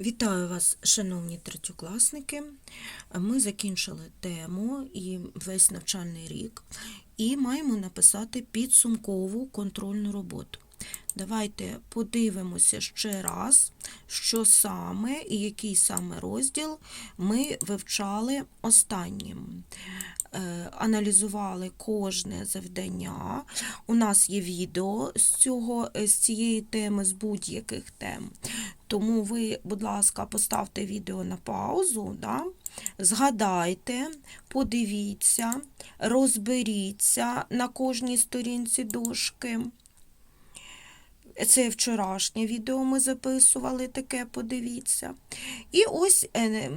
Вітаю вас, шановні третьокласники. Ми закінчили тему і весь навчальний рік і маємо написати підсумкову контрольну роботу. Давайте подивимося ще раз, що саме і який саме розділ ми вивчали останнім. Е, Аналізували кожне завдання. У нас є відео з, цього, з цієї теми, з будь-яких тем. Тому ви, будь ласка, поставте відео на паузу, да? згадайте, подивіться, розберіться на кожній сторінці дошки. Це вчорашнє відео ми записували, таке подивіться. І ось е,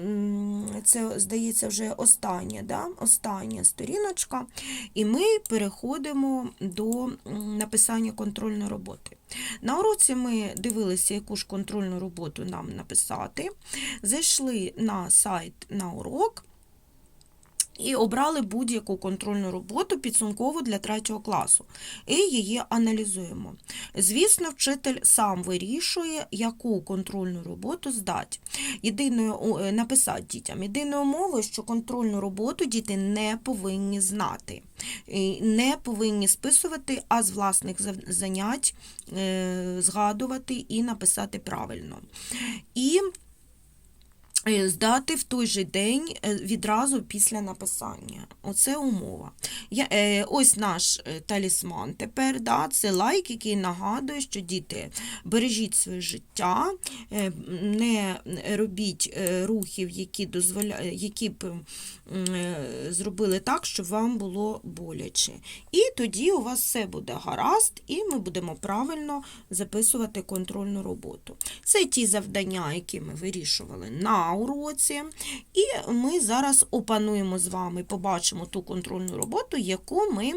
це, здається, вже остання, да? остання сторіночка. І ми переходимо до написання контрольної роботи. На уроці ми дивилися, яку ж контрольну роботу нам написати. Зайшли на сайт на урок. І обрали будь-яку контрольну роботу підсумкову для третього класу. І її аналізуємо. Звісно, вчитель сам вирішує, яку контрольну роботу здати. Єдиною е, написати дітям. Єдиною умовою, що контрольну роботу діти не повинні знати, не повинні списувати, а з власних занять е, згадувати і написати правильно. І здати в той же день е, відразу після написання. Оце умова. Я, е, ось наш е, талісман тепер. Да, це лайк, який нагадує, що діти бережіть своє життя, е, не робіть е, рухів, які, дозволя... які б е, зробили так, щоб вам було боляче. І тоді у вас все буде гаразд, і ми будемо правильно записувати контрольну роботу. Це ті завдання, які ми вирішували на уроці. І ми зараз опануємо з вами, побачимо ту контрольну роботу, яку ми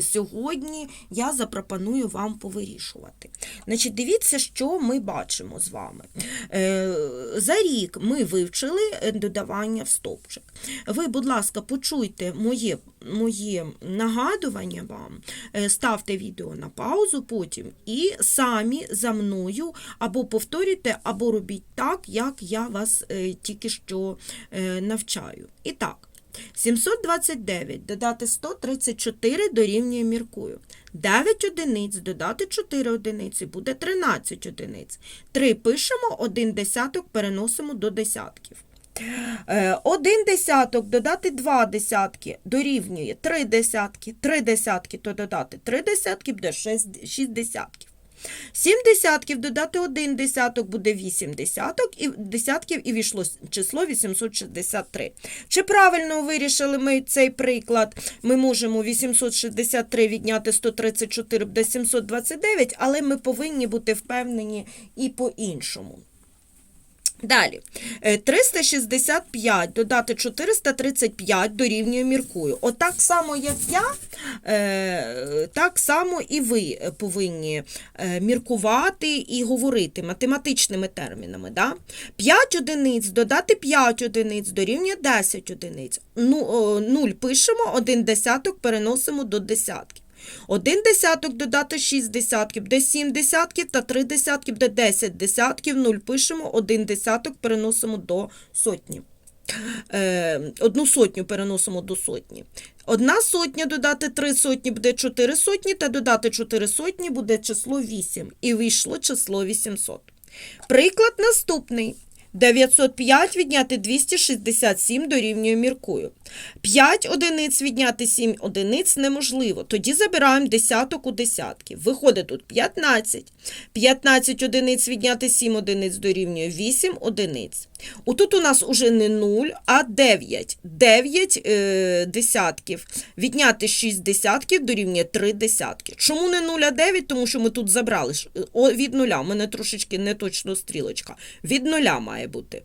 сьогодні я запропоную вам повирішувати. Значить, дивіться, що ми бачимо з вами. Е, За рік ми вивчили е, додавання в стовпчик. Ви, будь ласка, почуйте моє, моє нагадування вам, е, ставте відео на паузу потім і самі за мною або повторюйте, або робіть так, як я вас е, тільки що е, навчаю. І так. 729 додати 134 дорівнює міркую. 9 одиниць додати 4 одиниці буде 13 одиниць. 3 пишемо, 1 десяток переносимо до десятків. Е, Один десяток додати 2 десятки дорівнює 3 десятки. 3 десятки то додати 3 десятки буде 6, 6 десятків. 7 десятків додати 1 десяток буде 8 десяток і десятків і війшло число 863. Чи правильно вирішили ми цей приклад? Ми можемо 863 відняти 134 буде 729, але ми повинні бути впевнені і по-іншому. Далі. Е, 365 додати 435 дорівнює міркую. Отак само, як я, е, так само і ви повинні е, міркувати і говорити математичними термінами. Да? 5 одиниць додати 5 одиниць дорівнює 10 одиниць. Ну, 0 пишемо, 1 десяток переносимо до десятків. Один десяток додати 6 десятків, де 7 десятків та 3 десятків, де 10 десятків, 0 пишемо, один десяток переносимо до сотні. Е, одну сотню переносимо до сотні. Одна сотня додати 3 сотні буде 4 сотні, та додати 4 сотні буде число 8. І вийшло число 800. Приклад наступний. 905 відняти 267 дорівнює міркую. 5 одиниць відняти 7 одиниць неможливо. Тоді забираємо десяток у десятків. Виходить тут 15. 15 одиниць відняти 7 одиниць дорівнює 8 одиниць. Отут у нас уже не 0, а 9. 9 е, десятків. Відняти 6 десятків дорівнює 3 десятки. Чому не 0, а 9? Тому що ми тут забрали е, від нуля. У мене трошечки не точно стрілочка. Від нуля має бути.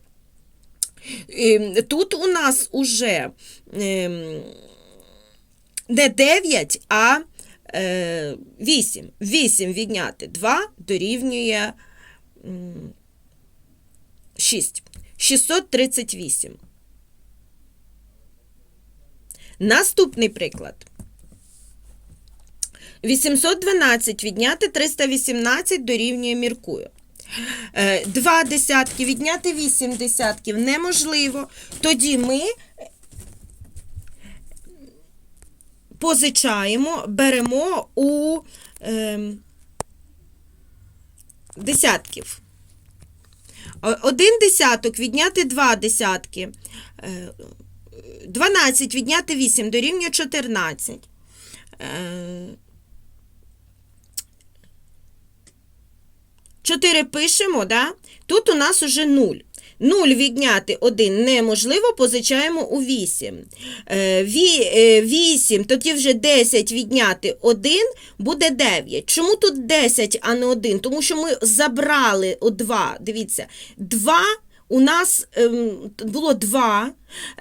Ем, Тут у нас уже ем, не 9, а е, 8. 8 відняти 2 дорівнює м, 6. 638. Наступний приклад. 812 відняти 318 дорівнює міркую. Е, Два десятки відняти вісім десятків неможливо. Тоді ми позичаємо, беремо у ем, десятків. Один десяток відняти два десятки. Е, 12 відняти 8 дорівнює 14. 4 пишемо, да? Тут у нас уже 0. 0 відняти 1 неможливо, позичаємо у 8. Е, е, 8, тоді вже 10 відняти 1 буде 9. Чому тут 10, а не 1? Тому що ми забрали у 2. Дивіться, 2 у нас ем, було 2,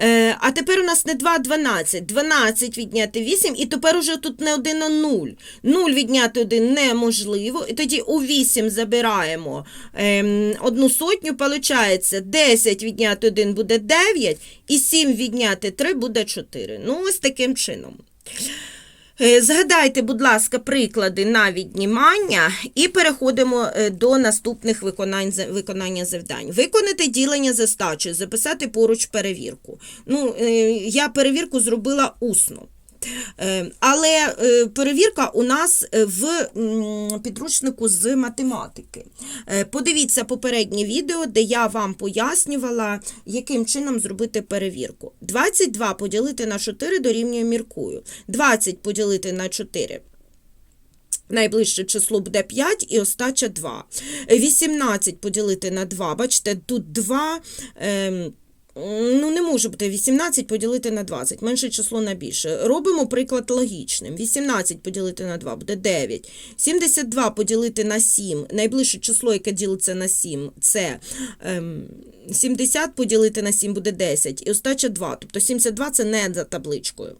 е, а тепер у нас не 2, а 12. 12 відняти 8, і тепер уже тут не 1, а 0. 0 відняти 1 неможливо, і тоді у 8 забираємо ем, одну сотню, виходить 10 відняти 1 буде 9, і 7 відняти 3 буде 4. Ну, ось таким чином. Е, Згадайте, будь ласка, приклади на віднімання і переходимо е, до наступних виконань, виконання завдань. Виконати ділення за стачею, записати поруч перевірку. Ну, е, я перевірку зробила усно. Е, Але е, перевірка у нас е, в підручнику з математики. Подивіться попереднє відео, де я вам пояснювала, яким чином зробити перевірку. 22 поділити на 4 дорівнює міркую. 20 поділити на 4 Найближче число буде 5 і остача 2. 18 поділити на 2. Бачите, тут 2. Ем, Ну, не може бути 18 поділити на 20, менше число на більше. Робимо приклад логічним. 18 поділити на 2 буде 9. 72 поділити на 7. Найближче число, яке ділиться на 7, це ем, 70 поділити на 7 буде 10. І остача 2. Тобто 72 це не за табличкою.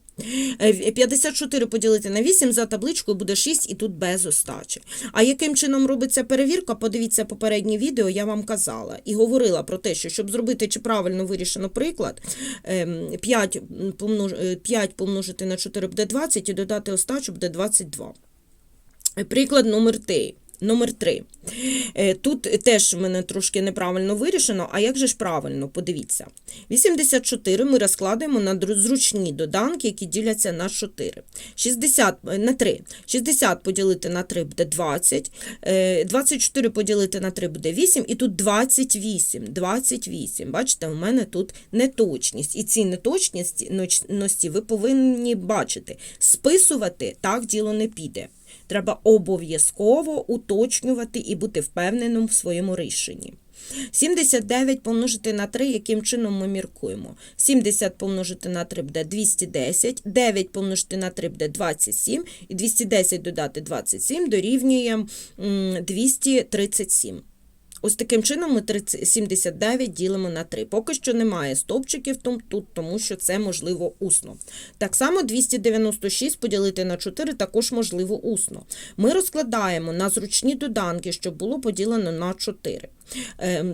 Е, 54 поділити на 8 за табличкою буде 6 і тут без остачі. А яким чином робиться перевірка? Подивіться попереднє відео, я вам казала і говорила про те, що щоб зробити чи правильно вирішено приклад, 5, 5 помножити на 4 буде 20 і додати остачу буде 22. Приклад номер 3. Номер 3. Тут теж в мене трошки неправильно вирішено, а як же ж правильно? Подивіться. 84 ми розкладаємо на зручні доданки, які діляться на 4. 60 е, на 3. 60 поділити на 3 буде 20. е, 24 поділити на 3 буде 8. І тут 28. 28. Бачите, у мене тут неточність. І ці неточності ви повинні бачити. Списувати так діло не піде. Треба обов'язково уточнювати і бути впевненим в своєму рішенні. 79 помножити на 3, яким чином ми міркуємо? 70 помножити на 3 буде 210, 9 помножити на 3 буде 27, і 210 додати 27 дорівнює 237. Ось таким чином ми 30 79 ділимо на 3. Поки що немає стовпчиків тут, тому що це можливо усно. Так само 296 поділити на 4 також можливо усно. Ми розкладаємо на зручні доданки, щоб було поділено на 4. Ем,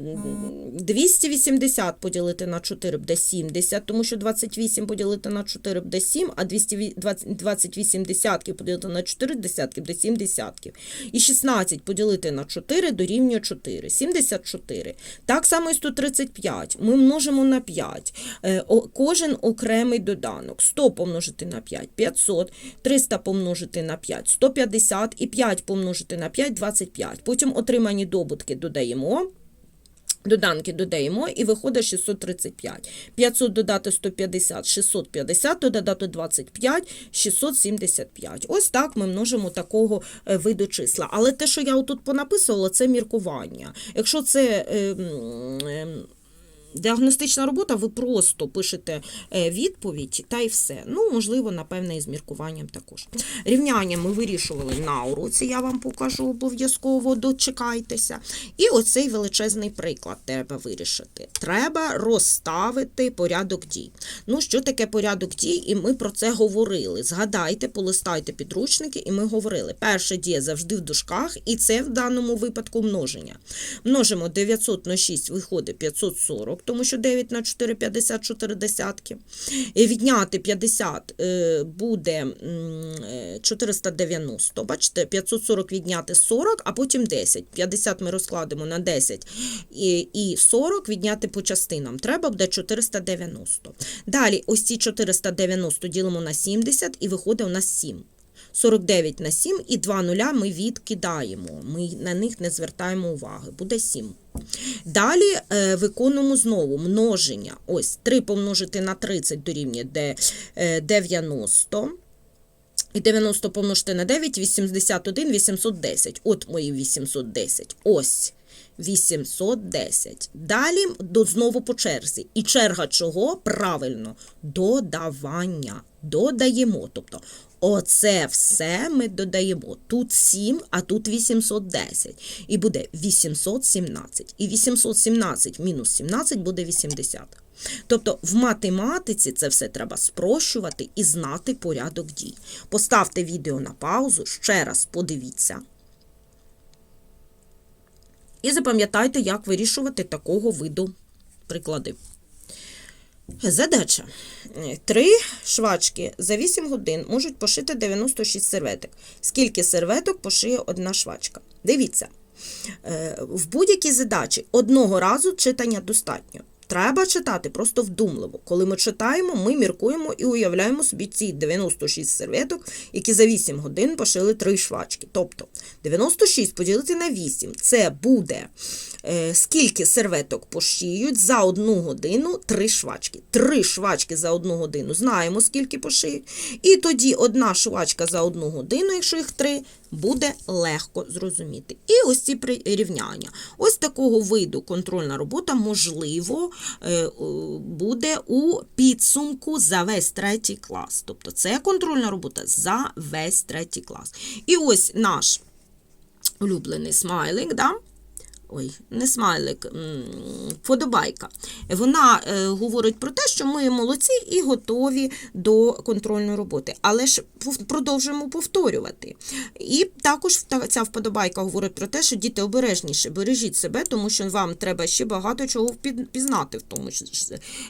280 поділити на 4 буде 70, тому що 28 поділити на 4 буде 7, а 220 28 десятків поділити на 4 десятки буде 7 десятків. І 16 поділити на 4 дорівнює 4. 74. Так само і 135. Ми множимо на 5. Е, Кожен окремий доданок. 100 помножити на 5 – 500, 300 помножити на 5 – 150 і 5 помножити на 5 – 25. Потім отримані добутки додаємо. Доданки додаємо і виходить 635. 500 додати 150, 650, додати 25, 675. Ось так ми множимо такого е, виду числа. Але те, що я тут понаписувала, це міркування. Якщо це е, е, діагностична робота, ви просто пишете е, відповідь та й все. Ну, можливо, напевне, і з міркуванням також. Рівняння ми вирішували на уроці, я вам покажу обов'язково, дочекайтеся. І оцей величезний приклад треба вирішити. Треба розставити порядок дій. Ну, що таке порядок дій? І ми про це говорили. Згадайте, полистайте підручники, і ми говорили. Перша дія завжди в дужках, і це в даному випадку множення. Множимо 900 на 6 виходить 540. Тому що 9 на 4 – 54 десятки. Відняти 50 е, буде е, 490. Бачите, 540 відняти 40, а потім 10. 50 ми розкладемо на 10 і, і 40 відняти по частинам. Треба буде 490. Далі ось ці 490 ділимо на 70 і виходить у нас 7. 49 на 7 і 2 нуля ми відкидаємо. Ми на них не звертаємо уваги. Буде 7. Далі е, виконуємо знову множення. Ось 3 помножити на 30 дорівнює де, е, 90. І 90 помножити на 9, 81, 810. От мої 810. Ось. 810. Далі до, знову по черзі. І черга чого? Правильно, додавання. Додаємо. Тобто, оце все ми додаємо. Тут 7, а тут 810. І буде 817. І 817 мінус 17 буде 80. Тобто в математиці це все треба спрощувати і знати порядок дій. Поставте відео на паузу, ще раз подивіться. І запам'ятайте, як вирішувати такого виду приклади. Задача. Три швачки за 8 годин можуть пошити 96 серветок. Скільки серветок пошиє одна швачка? Дивіться, е, в будь-якій задачі одного разу читання достатньо. Треба читати просто вдумливо. Коли ми читаємо, ми міркуємо і уявляємо собі ці 96 серветок, які за 8 годин пошили 3 швачки. Тобто 96 поділити на 8 це буде е, скільки серветок пошиють за одну годину 3 швачки. 3 швачки за одну годину знаємо, скільки пошиють. І тоді одна швачка за одну годину, якщо їх 3, буде легко зрозуміти. І ось ці прирівняння. Ось такого виду контрольна робота, можливо, буде у підсумку за весь третій клас. Тобто це контрольна робота за весь третій клас. І ось наш улюблений смайлик, да? Ой, не смайлик, м, вподобайка. Вона е, говорить про те, що ми молодці і готові до контрольної роботи. Але ж продовжуємо повторювати. І також ця вподобайка говорить про те, що діти обережніше, бережіть себе, тому що вам треба ще багато чого впід- пізнати в, тому,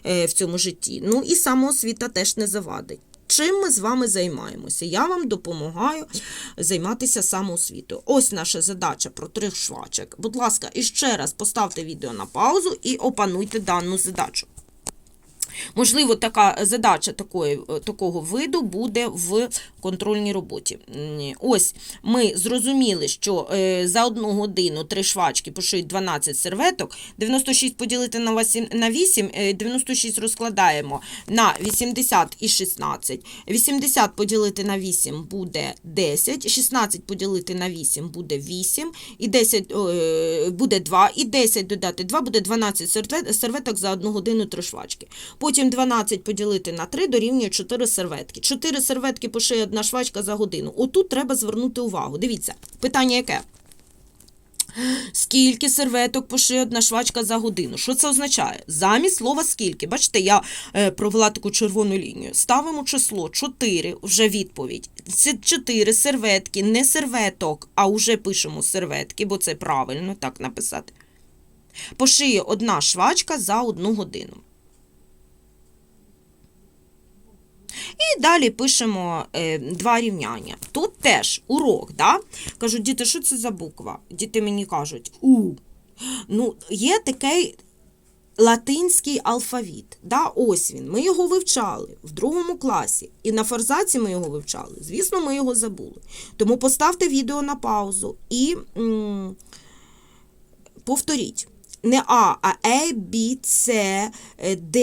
е, в цьому житті. Ну і самоосвіта теж не завадить. Чим ми з вами займаємося? Я вам допомагаю займатися самоосвітою. Ось наша задача про трьох швачок. Будь ласка, іще раз поставте відео на паузу і опануйте дану задачу. Можливо, така задача такої, такого виду буде в контрольній роботі. Ось ми зрозуміли, що е, за одну годину три швачки пошиють 12 серветок, 96 поділити на 8, на 8 е, 96 розкладаємо на 80 і 16. 80 поділити на 8 буде 10, 16 поділити на 8 буде 8, і 10 е, буде 2, і 10 додати 2 буде 12 сервет- серветок за одну годину три швачки. Потім 12 поділити на 3 дорівнює 4 серветки. 4 серветки пошиє одна швачка за годину. Отут треба звернути увагу. Дивіться, питання яке? Скільки серветок пошиє одна швачка за годину? Що це означає? Замість слова скільки. Бачите, я е, провела таку червону лінію. Ставимо число 4, вже відповідь. Це 4 серветки, не серветок, а вже пишемо серветки, бо це правильно так написати. Пошиє одна швачка за одну годину. І далі пишемо е, два рівняння. Тут теж урок. Да? Кажуть, діти, що це за буква? Діти мені кажуть, У. Ну, є такий латинський алфавіт. Да? Ось він. Ми його вивчали в другому класі. І на форзаці ми його вивчали. Звісно, ми його забули. Тому поставте відео на паузу і м, повторіть. Не А, а Е, Б, С, Д,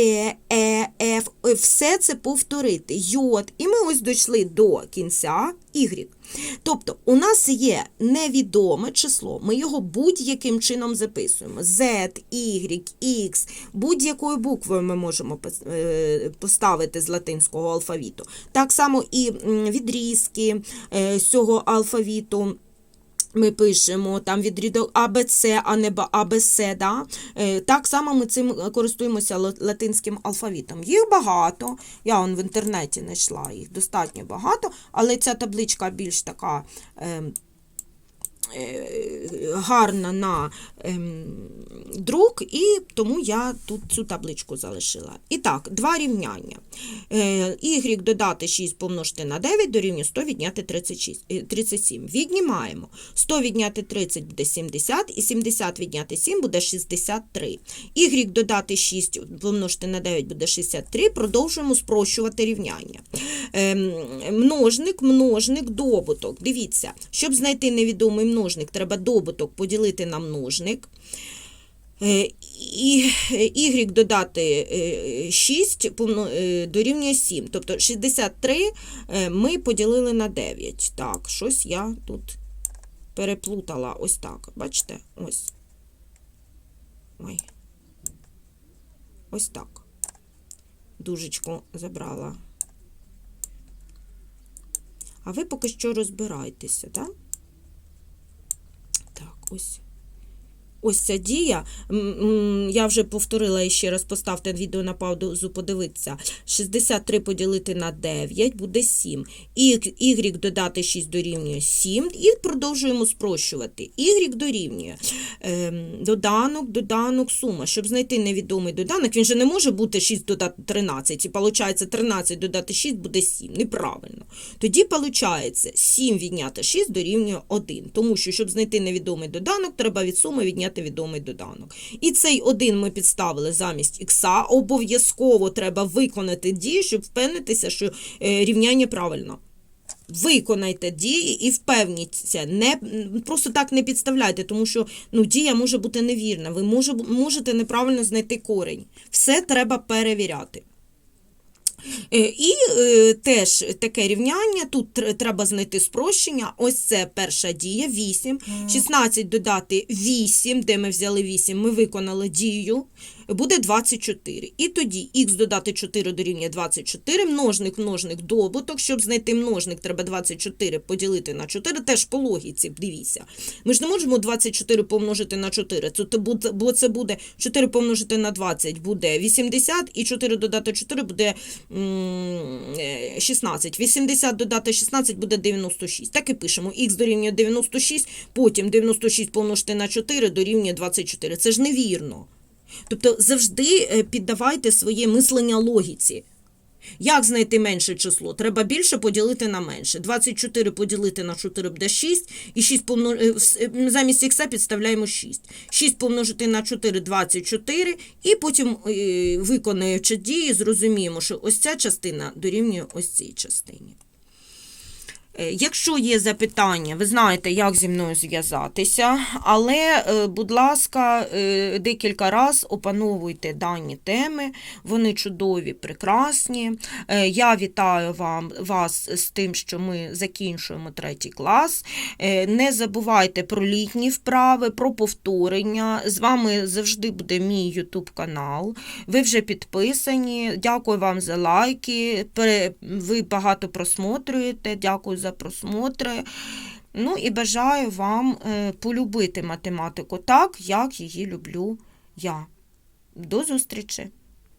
Е, Ф. Е, Все це повторити. Йод. І ми ось дійшли до кінця Y. Тобто, у нас є невідоме число, ми його будь-яким чином записуємо. Z, Y, X, будь-якою буквою ми можемо е, поставити з латинського алфавіту. Так само і відрізки е, з цього алфавіту. Ми пишемо там відрідок АБЦ, а не АБС, да? Е, Так само ми цим користуємося латинським алфавітом. Їх багато, я он в інтернеті знайшла їх достатньо багато, але ця табличка більш така е, е, гарна на ем, друк, і тому я тут цю табличку залишила. І так, два рівняння. Е, y додати 6 помножити на 9 дорівнює 100 відняти 36, е, 37. Віднімаємо. 100 відняти 30 буде 70, і 70 відняти 7 буде 63. Y додати 6 помножити на 9 буде 63. Продовжуємо спрощувати рівняння. Ем, множник, множник, добуток. Дивіться, щоб знайти невідомий множник, треба добуток поділити на множник. Е, І y додати е, 6 повно- е, дорівнює 7. Тобто 63 е, ми поділили на 9. Так, щось я тут переплутала ось так. Бачите? Ось. Ой. Ось так. Дужечку забрала. А ви поки що розбирайтеся, так? Так, ось. Ця дія. Я вже повторила і ще раз поставте відео на паузу, подивитися. 63 поділити на 9 буде 7. Y, y додати 6 дорівнює 7. І продовжуємо спрощувати. Y дорівнює ем, доданок, доданок, сума. Щоб знайти невідомий доданок, він же не може бути 6 додати 13. І виходить 13 додати 6 буде 7. Неправильно. Тоді виходить 7 відняти 6 дорівнює 1. Тому що, щоб знайти невідомий доданок, треба від суми відняти відомий доданок. І цей 1 ми підставили замість ікса. Обов'язково треба виконати дію, щоб впевнитися, що е, рівняння правильно. Виконайте дії і впевніться. Не, просто так не підставляйте, тому що ну, дія може бути невірна. Ви може, можете неправильно знайти корень. Все треба перевіряти. Е, І е, теж таке рівняння. Тут треба знайти спрощення. Ось це перша дія 8. 16 додати 8, де ми взяли 8, ми виконали дію. Буде 24. І тоді х додати 4 дорівнює 24, множник, множник, добуток. Щоб знайти множник, треба 24 поділити на 4, теж по логіці, дивіться. Ми ж не можемо 24 помножити на 4, це то буде- бо це буде 4 помножити на 20 буде 80, і 4 додати 4 буде м, е, 16. 80 додати 16 буде 96. Так і пишемо. Х дорівнює 96, потім 96 помножити на 4 дорівнює 24. Це ж невірно. Тобто завжди е, піддавайте своє мислення логіці. Як знайти менше число? Треба більше поділити на менше. 24 поділити на 4 буде 6, і 6 помно... е, е, замість х підставляємо 6. 6 помножити на 4 – 24, і потім, виконуючи дії, зрозуміємо, що ось ця частина дорівнює ось цій частині. Е, Якщо є запитання, ви знаєте, як зі мною зв'язатися, але, е, будь ласка, е, декілька разів опановуйте дані теми, вони чудові, прекрасні. Я вітаю вам, вас з тим, що ми закінчуємо третій клас. Не забувайте про літні вправи, про повторення. З вами завжди буде мій YouTube канал. Ви вже підписані. Дякую вам за лайки. Ви багато просмотрюєте. Дякую за просмотри. Ну і бажаю вам е, полюбити математику так, як її люблю я. До зустрічі!